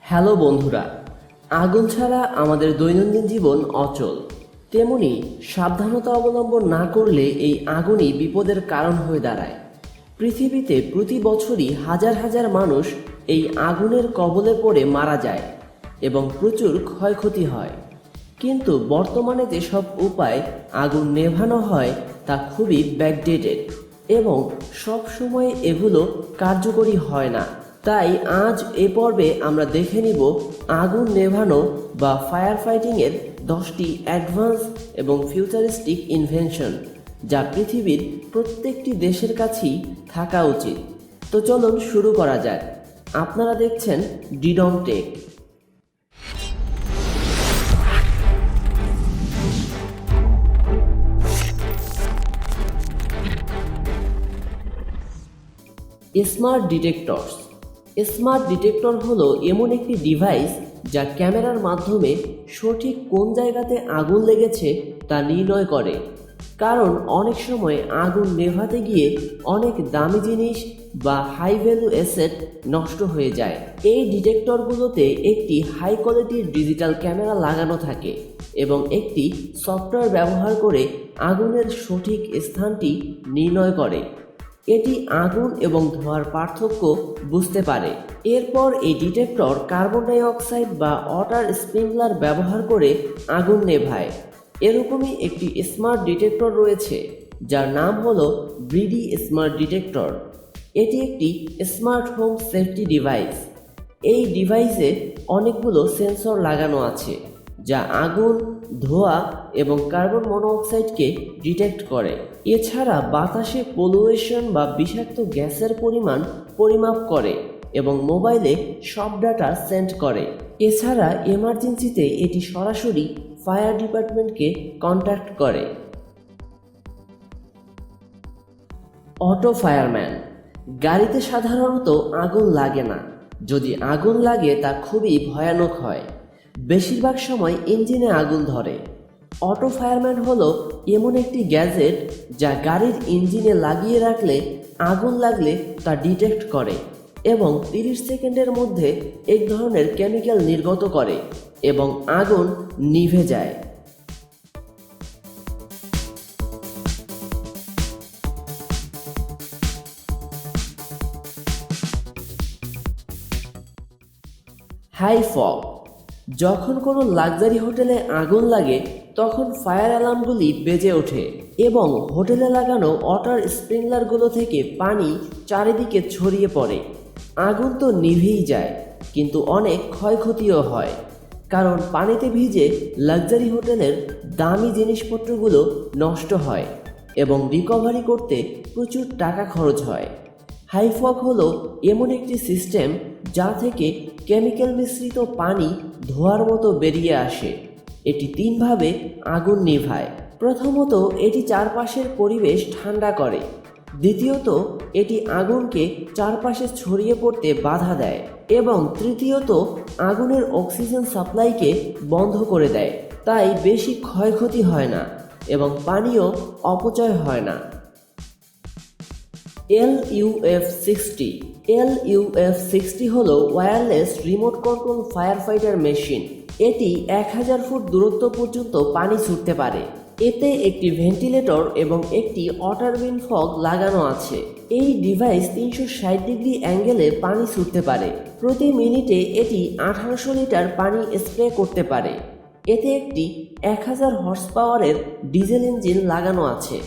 Hello বন্ধুরা, আগুন ছাড়া আমাদের দৈনন্দিন জীবন অচল। তেমনি সাবধানতা অবলম্বন না করলে এই আগুনই বিপদের কারণ হয়ে দাঁড়ায়। পৃথিবীতে প্রতি বছরই হাজার হাজার মানুষ এই আগুনের কবলে পড়ে মারা যায় এবং প্রচুর ক্ষয়ক্ষতি হয়। কিন্তু বর্তমানে যেসব উপায় আগুন নেভানো হয় তা খুবই ব্যাকডেটেড এবং সব সময় এগুলো কার্যকরী হয় না। তাই আজ এ পর্বে আমরা দেখে নিব আগুন নেভানো বা ফায়ার ফাইটিংয়ের দশটি অ্যাডভান্স এবং ফিউচারিস্টিক ইনভেনশন যা পৃথিবীর প্রত্যেকটি দেশের কাছেই থাকা উচিত। তো চলুন শুরু করা যাক। আপনারা দেখছেন ডিডম tech smart detectors. Smart detector হলো এমন একটি ডিভাইস যা ক্যামেরার মাধ্যমে সঠিক কোন জায়গাতে আগুন লেগেছে তা নির্ণয় করে। কারণ অনেক সময় আগুন নেভাতে গিয়ে অনেক দামি জিনিস বা হাই ভ্যালু অ্যাসেট নষ্ট হয়ে যায়। এই ডিটেক্টরগুলোতে একটি হাই কোয়ালিটির ডিজিটাল ক্যামেরা লাগানো থাকে এবং একটি সফটওয়্যার ব্যবহার করে আগুনের সঠিক স্থানটি নির্ণয় করে। এটি আগুন এবং ধোঁয়ার পার্থক্য বুঝতে পারে। এরপর এই ডিটেক্টর কার্বন ডাই অক্সাইড বা ওয়াটার স্প্রিংলার ব্যবহার করে আগুন নেভায়। এরকমই একটি স্মার্ট ডিটেক্টর রয়েছে, যার নাম হলো ব্রিডি স্মার্ট ডিটেক্টর। এটি একটি স্মার্ট হোম সেফটি ডিভাইস। এই ডিভাইসে অনেকগুলো সেন্সর লাগানো আছে, যা আগুন ধোঁয়া এবং কার্বন মনোঅক্সাইডকে ডিটেক্ট করে। এছাড়া বাতাসে পলুয়েশন বা বিষাক্ত গ্যাসের পরিমাণ পরিমাপ করে এবং মোবাইলে সব ডাটা সেন্ড করে। এছাড়া এমার্জেন্সিতে এটি সরাসরি ফায়ার ডিপার্টমেন্টকে কন্ট্যাক্ট করে। অটো ফায়ারম্যান, গাড়িতে সাধারণত আগুন লাগে না। যদি আগুন লাগে তা খুবই ভয়ানক হয়। বেশিরভাগ সময় ইঞ্জিনে আগুন ধরে। অটো ফায়ারম্যান হলো এমন একটি গ্যাজেট যা গাড়ির ইঞ্জিনে লাগিয়ে রাখলে, আগুন লাগলে তা ডিটেক্ট করে এবং তিরিশ সেকেন্ডের মধ্যে এক ধরনের কেমিক্যাল নির্গত করে এবং আগুন নিভে যায়। হাই ফগ যখন কোনো লাক্সারি হোটেলে আগুন লাগে, তখন ফায়ার অ্যালার্মগুলি বেজে ওঠে এবং হোটেলে লাগানো ওয়াটার স্প্রিংলারগুলো থেকে পানি চারিদিকে ছড়িয়ে পড়ে। আগুন তো নিভেই যায়, কিন্তু অনেক ক্ষয়ক্ষতিও হয়, কারণ পানিতে ভিজে লাক্সারি হোটেলের দামি জিনিসপত্রগুলো নষ্ট হয় এবং রিকভারি করতে প্রচুর টাকা খরচ হয়। হাইফক হলো এমন একটি সিস্টেম যা থেকে কেমিক্যাল মিশ্রিত পানি ধোয়ার মতো বেরিয়ে আসে। এটি তিনভাবে আগুন নিভায়। প্রথমত, এটি চারপাশের পরিবেশ ঠান্ডা করে। দ্বিতীয়ত, এটি আগুনকে চারপাশে ছড়িয়ে পড়তে বাধা দেয়। এবং তৃতীয়ত, আগুনের অক্সিজেন সাপ্লাইকে বন্ধ করে দেয়। তাই বেশি ক্ষয়ক্ষতি হয় না এবং পানিও অপচয় হয় না। L UF sixty L UF sixty হল wireless remote control fire fighter machine এটি এক হাজার ফুট দূরত্ব পর্যন্ত পানি ছুটতে পারে। এতে একটি ভেন্টিলেটর এবং একটি ওয়াটারবিন ফগ লাগানো আছে। এই ডিভাইস তিনশো ষাট ডিগ্রি অ্যাঙ্গেলে পানি ছুটতে পারে। প্রতি মিনিটে এটি আঠারোশো লিটার পানি স্প্রে করতে পারে। এতে একটি এক হাজার হর্স পাওয়ারের ডিজেল ইঞ্জিন লাগানো আছে।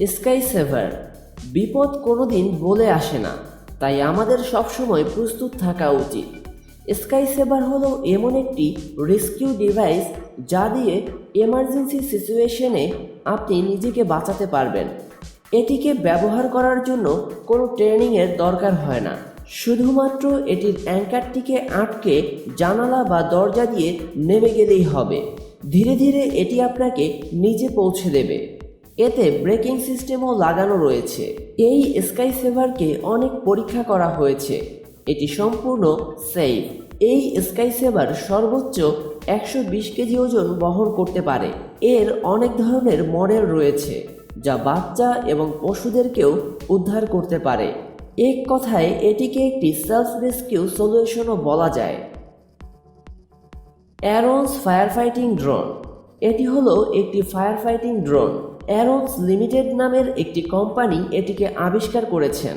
স্কাই সেভার, বিপদ কোনোদিন বলে আসে না, তাই আমাদের সবসময় প্রস্তুত থাকা উচিত। স্কাই সেভার হলো এমন একটি রেস্কিউ ডিভাইস যা দিয়ে এমার্জেন্সি সিচুয়েশনে আপনি নিজেকে বাঁচাতে পারবেন। এটিকে ব্যবহার করার জন্য কোনো ট্রেনিংয়ের দরকার হয় না। শুধুমাত্র এটির অ্যাঙ্কারটিকে আটকে জানালা বা দরজা দিয়ে নেমে গেলেই হবে। ধীরে ধীরে এটি আপনাকে নিজে পৌঁছে দেবে। এতে ব্রেকিং সিস্টেমও লাগানো রয়েছে। এই স্কাই সেভারকে অনেক পরীক্ষা করা হয়েছে। এটি সম্পূর্ণ সেফ। এই স্কাই সেভার সর্বোচ্চ একশো বিশ কেজি ওজন বহন করতে পারে। এর অনেক ধরনের মডেল রয়েছে, যা বাচ্চা এবং পশুদেরকেও উদ্ধার করতে পারে। এক কথায়, এটিকে একটি সেলফ রেস্কিউ সলিউশনও বলা যায়। অ্যারোন্স ফায়ার ফাইটিং ড্রোন এটি হলো একটি ফায়ার ফাইটিং ড্রোন অ্যারোন্স লিমিটেড নামের একটি কোম্পানি এটিকে আবিষ্কার করেছেন।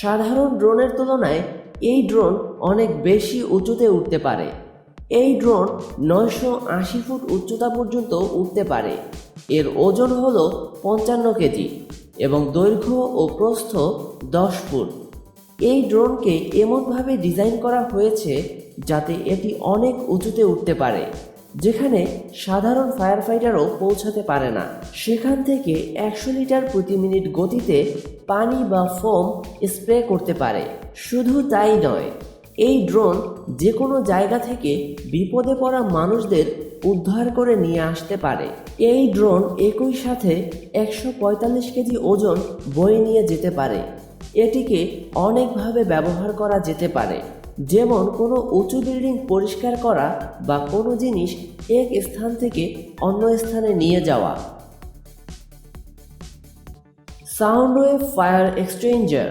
সাধারণ ড্রোনের তুলনায় এই ড্রোন অনেক বেশি উঁচুতে উঠতে পারে। এই ড্রোন নয়শো আশি ফুট উচ্চতা পর্যন্ত উঠতে পারে। এর ওজন হল পঞ্চান্ন কেজি এবং দৈর্ঘ্য ও প্রস্থ দশ ফুট। এই ড্রোনকে এমনভাবে ডিজাইন করা হয়েছে যাতে এটি অনেক উঁচুতে উঠতে পারে। যেখানে সাধারণ ফায়ার ফাইটারও পৌঁছাতে পারে না। সেখান থেকে একশো লিটার প্রতি মিনিট গতিতে পানি বা ফোম স্প্রে করতে পারে। শুধু তাই নয়, এই ড্রোন যে কোনো জায়গা থেকে বিপদে পড়া মানুষদের উদ্ধার করে নিয়ে আসতে পারে। এই ড্রোন একই সাথে একশো পঁয়তাল্লিশ কেজি ওজন বয়ে নিয়ে যেতে পারে। এটিকে অনেকভাবে ব্যবহার করা যেতে পারে। যেমন কোনো উঁচু বিল্ডিং পরিষ্কার করা বা কোনো জিনিস এক স্থান থেকে অন্য স্থানে নিয়ে যাওয়া। সাউন্ড ওয়েভ ফায়ার এক্সচেঞ্জার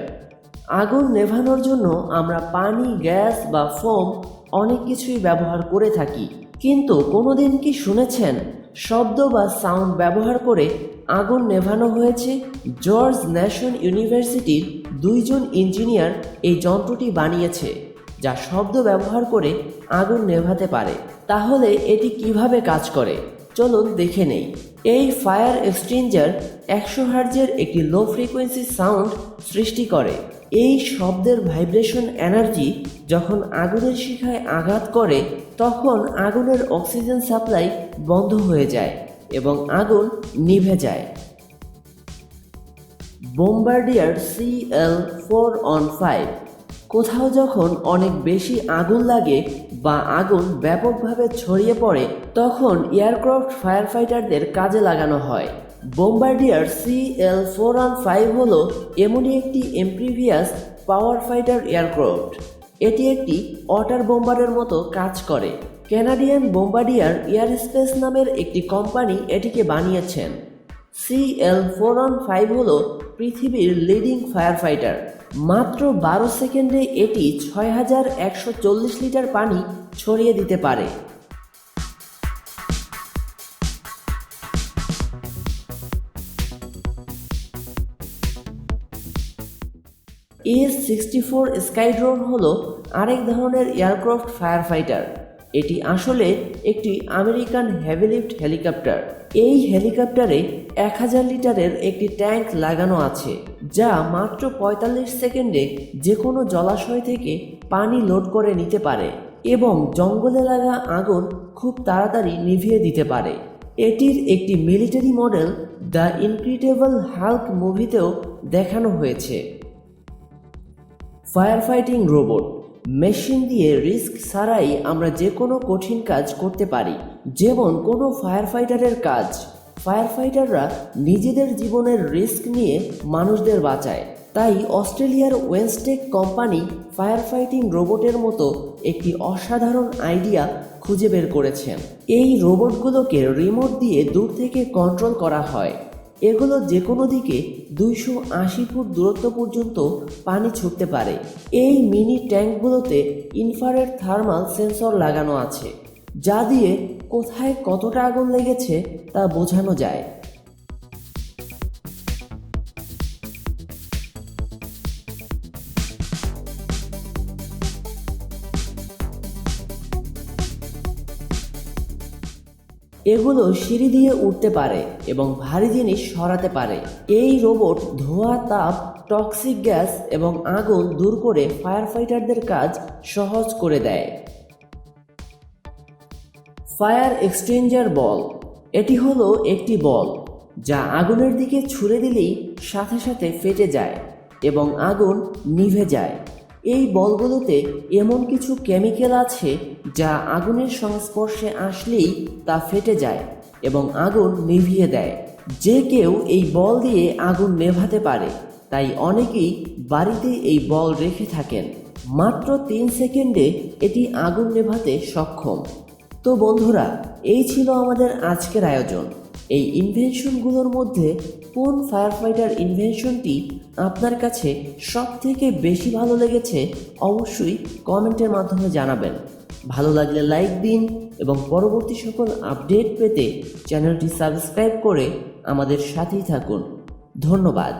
আগুন নেভানোর জন্য আমরা পানি, গ্যাস বা ফোম অনেক কিছুই ব্যবহার করে থাকি। কিন্তু কোনোদিন কি শুনেছেন শব্দ বা সাউন্ড ব্যবহার করে আগুন নেভানো হয়েছে? জর্জ ন্যাশন ইউনিভার্সিটির দুইজন ইঞ্জিনিয়ার এই যন্ত্রটি বানিয়েছে। যা শব্দ ব্যবহার করে আগুন নেভাতে পারে। তাহলে এটি কীভাবে কাজ করে? চলুন দেখে নেই। এই ফায়ার এক্সচেঞ্জার একশো হার্জের একটি লো ফ্রিকোয়েন্সি সাউন্ড সৃষ্টি করে। এই শব্দের ভাইব্রেশন এনার্জি যখন আগুনের শিখায় আঘাত করে, তখন আগুনের অক্সিজেন সাপ্লাই বন্ধ হয়ে যায় এবং আগুন নিভে যায়। Bombardier C L four one five কোথাও যখন অনেক বেশি আগুন লাগে বা আগুন ব্যাপকভাবে ছড়িয়ে পড়ে, তখন এয়ারক্রাফট ফায়ার ফাইটারদের কাজে লাগানো হয়। Bombardier C L four one five হল এমনই একটি এমপ্রিভিয়াস পাওয়ার ফাইটার এয়ারক্রাফট। এটি একটি ওয়াটার বোম্বারের মতো কাজ করে। ক্যানাডিয়ান বোম্বার্ডিয়ার এয়ার স্পেস নামের একটি কোম্পানি এটিকে বানিয়েছেন। C L four one five হল পৃথিবীর লিডিং ফায়ার ফাইটার মাত্র বারো সেকেন্ডে এটি ছয় হাজার একশো চল্লিশ লিটার পানি ছড়িয়ে দিতে পারে। এস সিক্সটি ফোর স্কাইড্রোন হল আরেক ধরনের এয়ারক্রাফট ফায়ার ফাইটার এটি আসলে একটি আমেরিকান হেভিলিফট হেলিকপ্টার। এই হেলিকপ্টারে এক হাজার লিটারের একটি ট্যাঙ্ক লাগানো আছে। যা মাত্র পঁয়তাল্লিশ সেকেন্ডে যে কোনো জলাশয় থেকে পানি লোড করে নিতে পারে এবং জঙ্গলে লাগা আগুন খুব তাড়াতাড়ি নিভিয়ে দিতে পারে। এটির একটি military model the incredible Hulk মুভিতেও দেখানো হয়েছে। ফায়ার ফাইটিং রোবট, মেশিন দিয়ে রিস্ক ছাড়াই আমরা যে কোনো কঠিন কাজ করতে পারি, যেমন কোনো ফায়ার ফাইটারের কাজ। ফায়ার ফাইটাররা নিজেদের জীবনের রিস্ক নিয়ে মানুষদের বাঁচায়। তাই অস্ট্রেলিয়ার ওয়েনস্টেক কোম্পানি ফায়ার ফাইটিং রোবটের মতো একটি অসাধারণ আইডিয়া খুঁজে বের করেছেন এই রোবটগুলোকে রিমোট দিয়ে দূর থেকে কন্ট্রোল করা হয়। এগুলো যে কোনো দিকে দুইশো আশি ফুট দূরত্ব পর্যন্ত পানি ছুটতে পারে। এই মিনি ট্যাঙ্কগুলোতে ইনফ্রারেড থার্মাল সেন্সর লাগানো আছে, যা দিয়ে কোথায় কতটা আগুন লেগেছে তা বোঝানো যায়। এগুলো সিঁড়ি দিয়ে উঠতে পারে এবং ভারী জিনিস সরাতে পারে। এই রোবট ধোঁয়া, তাপ, টক্সিক গ্যাস এবং আগুন দূর করে ফায়ার ফাইটারদের কাজ সহজ করে দেয়। Fire extinguisher ball. এটি হলো একটি বল, যা আগুনের দিকে ছুড়ে দিলেই সাথে সাথে ফেটে যায় এবং আগুন নিভে যায়। এই বলগুলোতে এমন কিছু কেমিক্যাল আছে যা আগুনের সংস্পর্শে আসলেই তা ফেটে যায় এবং আগুন নিভিয়ে দেয়। যে কেউ এই বল দিয়ে আগুন নেভাতে পারে, তাই অনেকেই বাড়িতে এই বল রেখে থাকেন। মাত্র তিন সেকেন্ডে এটি আগুন নেভাতে সক্ষম। তো বন্ধুরা, এই ছিল আমাদের আজকের আয়োজন। এই ইনভেনশনগুলোর মধ্যে কোন ফায়ার ফাইটার ইনভেনশনটি আপনার কাছে সব থেকে বেশি ভালো লেগেছে অবশ্যই কমেন্টের মাধ্যমে জানাবেন। ভালো লাগলে লাইক দিন এবং পরবর্তী সকল আপডেট পেতে চ্যানেলটি সাবস্ক্রাইব করে আমাদের সাথেই থাকুন। ধন্যবাদ।